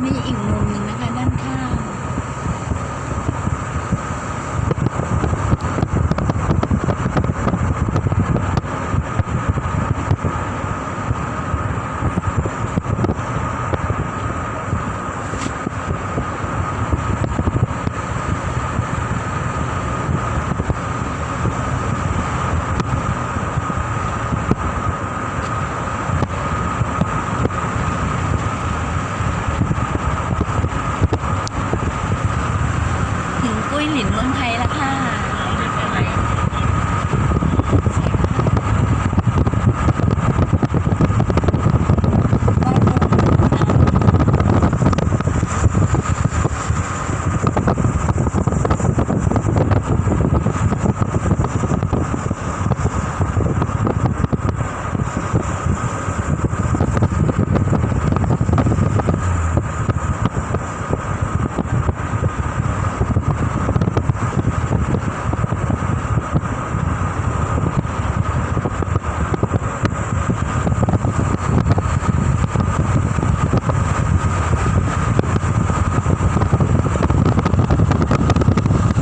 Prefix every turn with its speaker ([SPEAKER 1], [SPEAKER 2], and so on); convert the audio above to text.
[SPEAKER 1] may ingumi